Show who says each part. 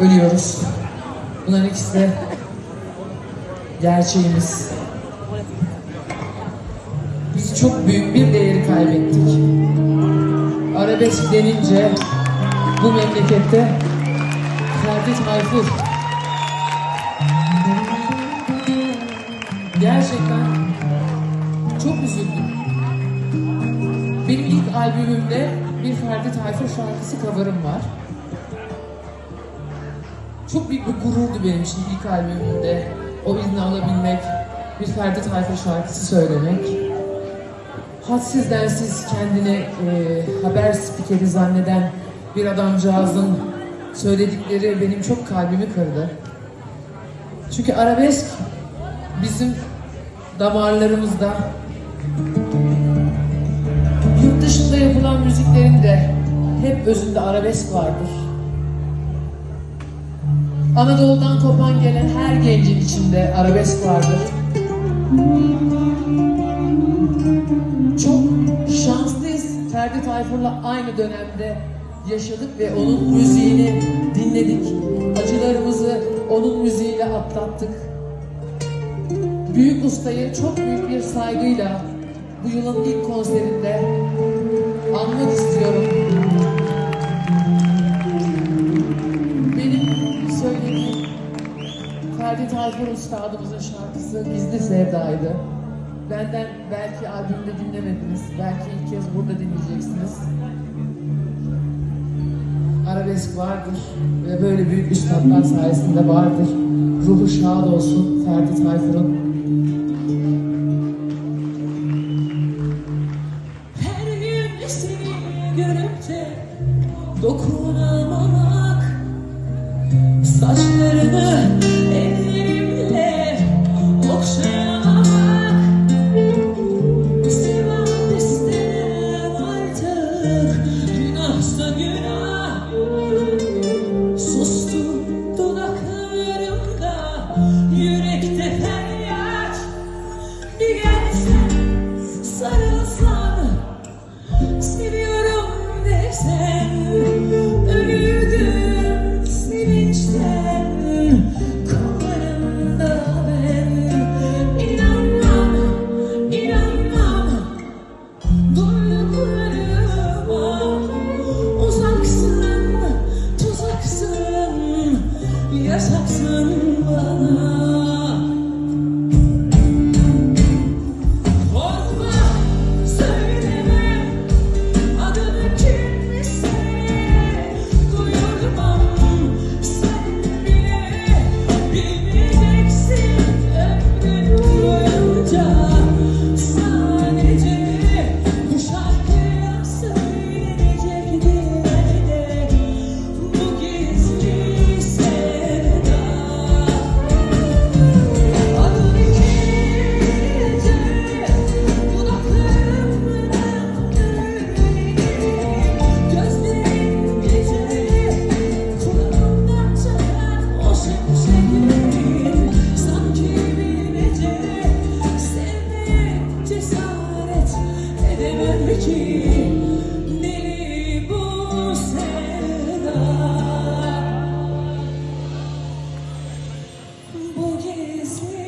Speaker 1: ölüyoruz. Bunların ikisi de gerçeğimiz. Biz çok büyük bir değeri kaybettik. Arabesk denince bu memlekette Ferdi Tayfur gerçekten çok üzüldüm. Benim ilk albümümde bir Ferdi Tayfur şarkısı cover'ım var. Çok büyük bir gururdu benim için ilk albümümde o izni alabilmek, bir Ferdi Tayfur şarkısı söylemek. Hadsiz densiz kendini e, haber spikeri zanneden bir adamcağızın söyledikleri benim çok kalbimi kırdı. Çünkü arabesk bizim damarlarımızda yurt dışında yapılan müziklerin de hep özünde arabesk vardır. Anadolu'dan kopan gelen her gencin içinde arabesk vardır. Çok şanslıyız. Ferdi Tayfur'la aynı dönemde yaşadık ve onun müziğini dinledik. Acılarımızı onun müziğiyle atlattık. Büyük ustayı çok büyük bir saygıyla bu yılın ilk konserinde anmak istiyorum. Ferdi Tayfur Üstadımızın şarkısı Gizli Sevda'ydı. Benden belki albümde dinlemediniz, belki ilk kez burada dinleyeceksiniz. Arabesk vardır ve böyle büyük üstadlar sayesinde vardır. Ruhu şad olsun Ferdi Tayfur'un.
Speaker 2: Her gün seni görüp de dokunamamak Saçlarını ellerimle okşayamak Sivan artık günahsa günah. Sustum dudaklarımda yürekte feryat. Bir gelsen sarılsan seviyorum desen. 사슴 바늘 this way.